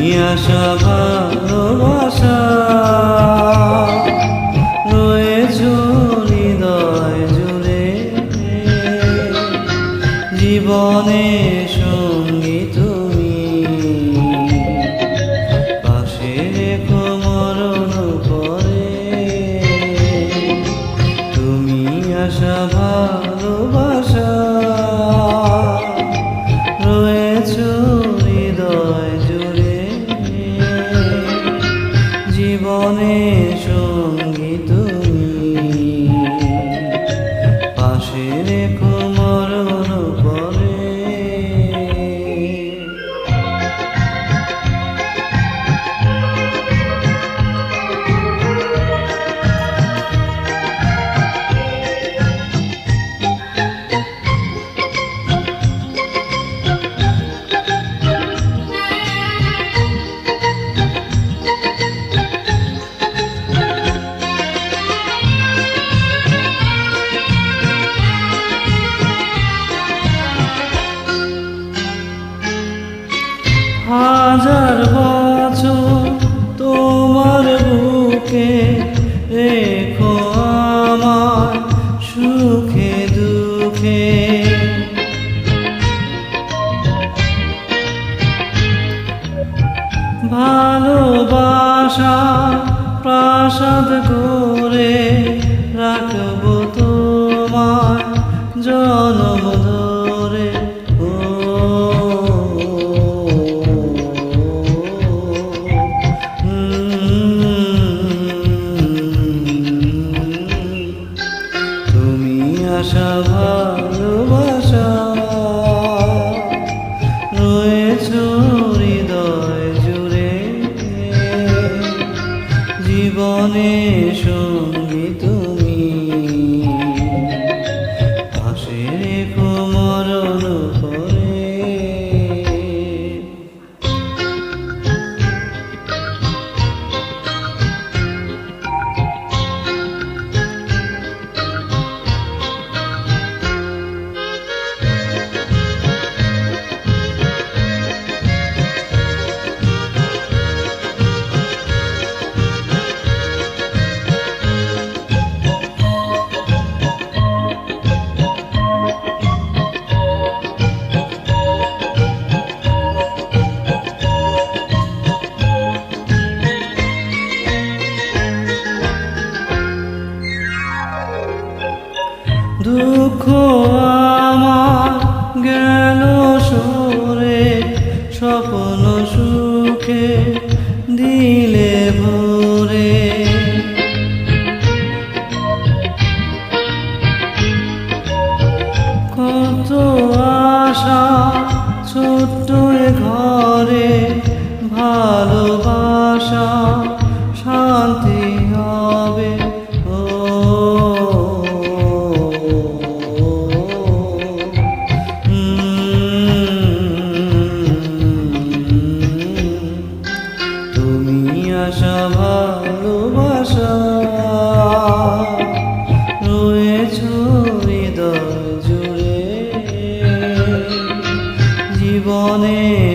নিয়ে আসা ভালোবাসা। চাঁদ করে রাখব তোমার জনম ধরে। ও তুমি আশা ভালোবাসা রয়েছো মনে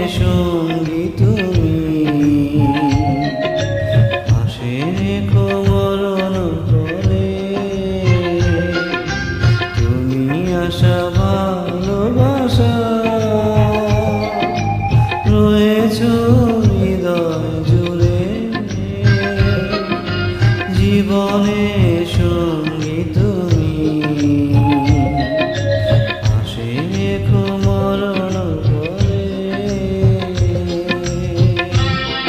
সঙ্গী তুমি আসে কোমরণ তলে তুমি আশা ভালোবাসা। রয়েছ হৃদয় জুড়ে। জীবনে